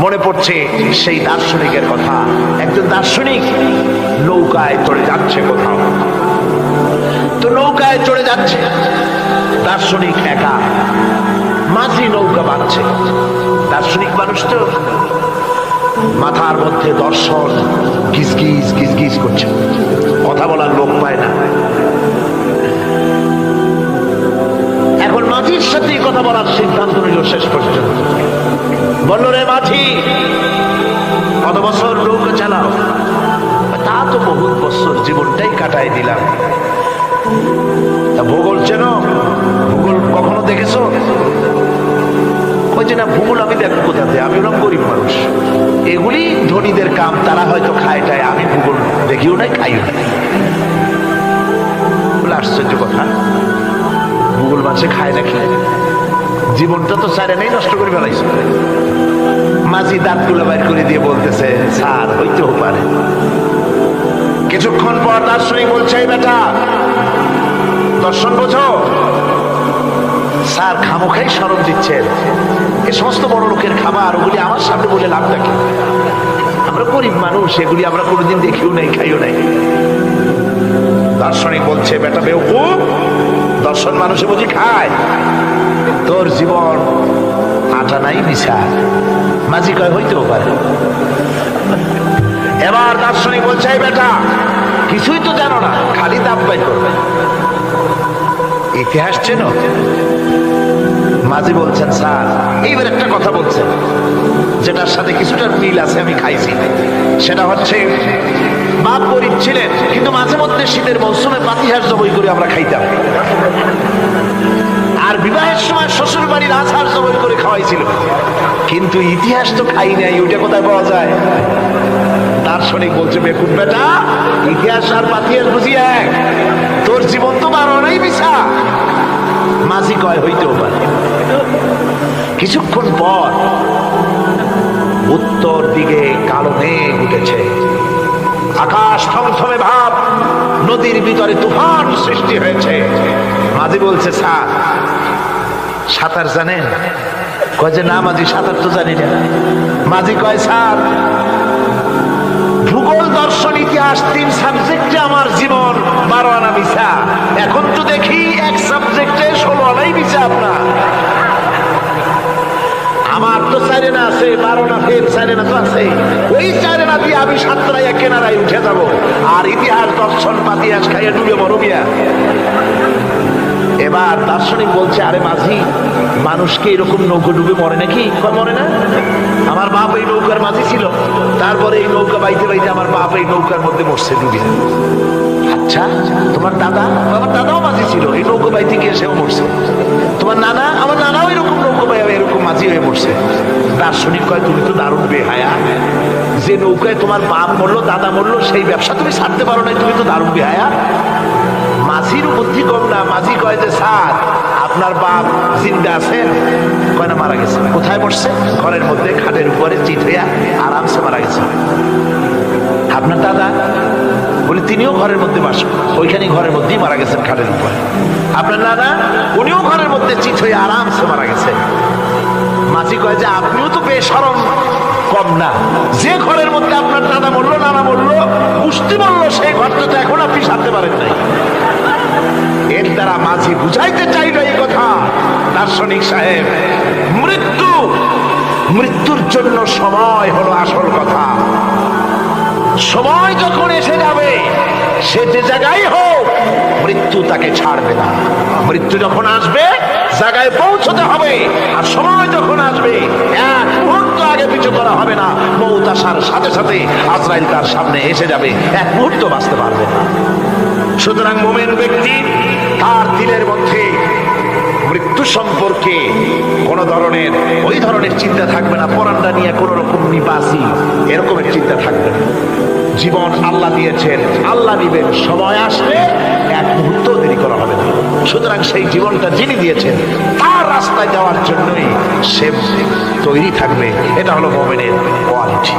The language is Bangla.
মনে পড়ছে সেই দার্শনিকের কথা। একজন দার্শনিক নৌকায় চড়ে যাচ্ছে কোথাও। তো নৌকায় চড়ে যাচ্ছে। দার্শনিক একা। মাঝি নৌকা বাঁধছে। দার্শনিক মানুষ তো। মাথার মধ্যে দর্শন গিজ গিজ গিজ গিজ করছে। কথা বলার লোক পায় না। এখন মাঝির সাথে কথা বলার সিদ্ধান্ত নিল শেষ পর্যন্ত। বলল রে মাঝি, কত বছর নৌকা চালাও? তা তো বহুত বছর জীবনটাই কাটাই দিলাম। তা ভূগোল চেন? ভূগোল কখনো দেখেছ? যে না, ভূগোল আমি দেখো কোথাতে? আমি ওরকম গরিব মানুষ। এগুলি ধনীদের কাম, তারা হয়তো খায় টায়। আমি ভূগোল দেখিও নাই, খাইও নাই। আশ্চর্য কথা। ভূগোল মাছে খায় না, খায় জীবনটা তো সারে নেই নষ্ট করে ফেলাইছে। মাঝি দাঁতগুলো বাইর করে দিয়ে বলতেছে, স্যার, হইতেও পারে। কিছুক্ষণ পর দার্শনিক বলছে, "এই বেটা, দর্শন বোঝো? স্যার খামোখাই স্মরণ দিচ্ছেন। এ সমস্ত বড় লোকের খাবার ওগুলি আমার সামনে বলে লাভটা কি? আমরা গরিব মানুষ, এগুলি আমরা কোনোদিন দেখিও নাই, খাইও নাই। দার্শনিক বলছে, বেটা, বেউকুব দর্শন মানুষে বুঝি খায়। তোর জীবন আটা নাই মিশা মাঝি কয়, হইতেও পারে। এবার দার্শনিক বলছে, "এই বেটা, কিছুই তো জানো না, খালি দাম পাই করবে। ইতিহাস চেনো? মাঝি বলছেন, স্যার, এইবার একটা কথা বলছেন। যেটার সাথে কিছুটা মিল আছে, আমি খাইছি। সেটা হচ্ছে বাপ গরিব ছিলেন, কিন্তু মাঝে মধ্যে শীতের মৌসুমে পাতিহাস জবই করে আমরা খাইতাম। আর বিবাহের সময় শ্বশুর বাড়ির আচার জবই করে খাওয়াইছিল। কিন্তু ইতিহাস তো খাই নাই, ওইটা কোথায় পাওয়া যায়? দার্শনিক বলছে বেকুন বেটা, ইতিহাস আর পাতিহাস বুঝি এক। তোর জীবন তো বারো নাই বিছা মাঝি কয়, হইতেও পারে। কিছুক্ষণ পর উত্তর দিকে কালো মেঘ উঠেছে। আকাশ থমথমে ভাব, নদীর ভিতরে তুফান সৃষ্টি হয়েছে। মাঝি বলছে, স্যার, সাঁতার জানেন? কয় যে, না মাঝি, সাঁতার তো জানি না। মাঝি কয়, স্যার, ভূগোল, দর্শন, ইতিহাস তো চারেনা আছে, বারো না ফের চারেনা তো আছে। ওই চারেনা দিয়ে আমি সাতটায় কেনারায় উঠে যাব। আর ইতিহাস দর্শন পাতিহাস খাইয়ে ডুবে মরো মিয়া। এবার দার্শনিক বলছে, আরে মাঝি, মানুষকে এরকম নৌকো ডুবে মরে নাকি? মরে না। আমার বাপ এই নৌকার মাঝি ছিল। তারপরে এই নৌকা বাইতে বাইতে আমার বাপ এই নৌকার মধ্যে মরছে ডুবে। আচ্ছা তোমার দাদা? আমার দাদাও মাঝি ছিল। এই নৌকো বাইতে গিয়ে যে নৌকায় তোমার বাপ মরলো, দাদা মরলো, সেই ব্যবসা তুমি ছাড়তে পারো না তুমি তো দারুণ বেহায়া। মাঝির বুদ্ধি কম না, মাঝি কয় যে, স্যার, আপনার বাপ জিন্দা আছেন কয়, না, মারা গেছে। কোথায় বসছে ঘরের মধ্যে, খাটের উপরে চিত হইয়া আরামসে মারা গেছে। আপনার দাদা? বলি, তিনিও ঘরের মধ্যে বাস ওইখানে ঘরের মধ্যেই মারা গেছেন খাটের উপরে। আপনার দাদা? উনিও ঘরের মধ্যে চিত হয়ে আরামসে মারা গেছে। মাঝি কয় যে, আপনিও তো বেসরম কম না। যে ঘরের মধ্যে আপনার দাদা বলল, নানা বলল পুষ্টি বলল, সেই ঘরটা তো এখন আপনি সারতে পারেন নাই। এর দ্বারা মাঝি বুঝাইতে চাইল এই কথা, দার্শনিক সাহেব, মৃত্যু, মৃত্যুর জন্য সময় হলো আসল কথা। সময় যখন এসে যাবে, সে যে জায়গায় হোক, মৃত্যু তাকে ছাড়বে না। মৃত্যু যখন আসবে, জায়গায় পৌঁছতে হবে, আর সময় যখন আসবে এক মুহূর্ত আগে পিছু করা হবে না। মৌত আসার সাথে সাথে আজরাইল তার সামনে এসে যাবে। এক মুহূর্ত বাঁচতে পারবে না। সুতরাং মোমেন ব্যক্তি তার দিলের মধ্যে মৃত্যু সম্পর্কে কোন ধরনের, ওই ধরনের চিন্তা থাকবে না। পরানটা নিয়ে কোন রকম নিবাসী এরকমের চিন্তা থাকবে না। জীবন আল্লাহ দিয়েছেন। আল্লাহ দিবেন। সময় আসলে এক মুহূর্ত দেরি করা হবে না। সুতরাং সেই জীবনটা যিনি দিয়েছেন রাস্তায় যাওয়ার জন্যই সে তৈরি থাকবে। এটা হলো মোমেনের কোয়ালিটি